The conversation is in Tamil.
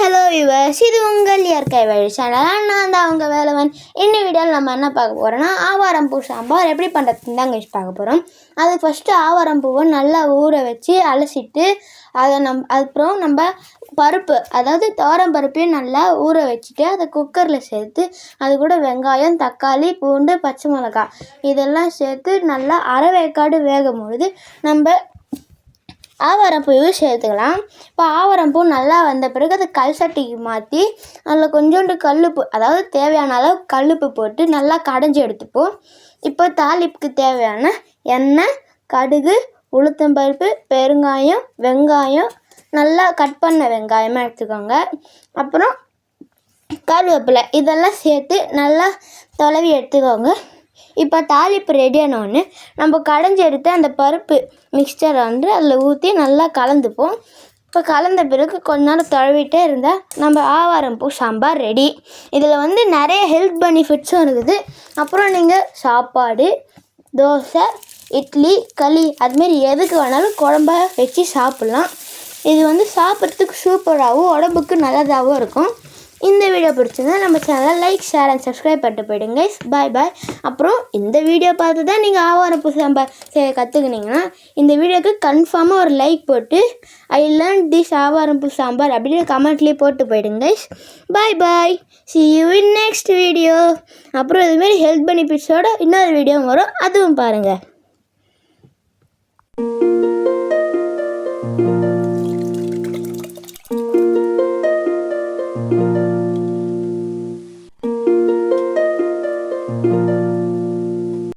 ஹலோ விவர்ஸ் இது உங்கள் இயற்கை வழி சேனல் நான் தான் அவங்க வேலைவன். இந்த வீடியோவில் நம்ம என்ன பார்க்க போகிறோன்னா ஆவாரம் பூ சாம்பார். எப்படி பண்ணுறதுன்னு தான் கழிச்சு பார்க்க போகிறோம் அது ஃபஸ்ட்டு ஆவாரம் பூவை நல்லா ஊற வச்சு அலசிட்டு அதை நம் அப்புறம் நம்ம பருப்பு அதாவது தோரம் பருப்பையும் நல்லா ஊற வச்சுட்டு அதை குக்கரில் சேர்த்து அது கூட வெங்காயம் தக்காளி பூண்டு பச்சை மிளகாய் இதெல்லாம் சேர்த்து நல்லா அரை வேக்காடு வேகும் பொழுது நம்ம ஆவாரம்பூவும் சேர்த்துக்கலாம் இப்போ ஆவாரம்பூ நல்லா வந்த பிறகு அதை கல் சட்டிக்கு மாற்றி அதில் கொஞ்சோண்டு கல்லுப்பு அதாவது தேவையான அளவு கல்லுப்பு போட்டு நல்லா கடைஞ்சி எடுத்துப்போம். இப்போ தாளிப்புக்கு தேவையான எண்ணெய் கடுகு உளுத்தம்பருப்பு பெருங்காயம் வெங்காயம் நல்லா கட் பண்ண வெங்காயமாக எடுத்துக்கோங்க. அப்புறம் கருவேப்பிலை இதெல்லாம் சேர்த்து நல்லா தொலைவி எடுத்துக்கோங்க. இப்போ தாளிப்பு ரெடியானோடனே நம்ம கடைஞ்சி எடுத்து அந்த பருப்பு மிக்சரை வந்து அதில் ஊற்றி நல்லா கலந்துப்போம். இப்போ கலந்த பிறகு கொஞ்ச நேரம் தொழவிட்டே இருந்தால் நம்ம ஆவாரம் பூ சாம்பார் ரெடி இதில் வந்து நிறைய ஹெல்த் பெனிஃபிட்ஸும் இருக்குது. அப்புறம் நீங்கள் சாப்பாடு தோசை இட்லி களி அதுமாரி எதுக்கு வேணாலும் குழம்பா வச்சு சாப்பிட்லாம். இது வந்து சாப்பிட்றதுக்கு சூப்பராகவும் உடம்புக்கு நல்லதாகவும் இருக்கும். இந்த வீடியோ பிடிச்சிருந்தா நம்ம சேனலை லைக் ஷேர் அண்ட் சப்ஸ்கிரைப் பண்ணிட்டு போயிடுங்க பாய் பாய் அப்புறம் இந்த வீடியோ பார்த்து தான் நீங்கள் ஆவாரப்பு சாம்பா செய்ய கற்றுக்குனீங்கன்னா இந்த வீடியோவுக்கு கன்ஃபார்மாக ஒரு லைக் போட்டு ஐ லேர்ன் திஸ் ஆவாரம்பு சாம்பார் அப்படின்னு கமெண்ட்லேயே போட்டு போயிடுங்க bye bye see you in next video அப்புறம் இதுமாரி ஹெல்த் பெனிஃபிட்ஸோட இன்னொரு வீடியோ வரும். அதுவும் பாருங்கள்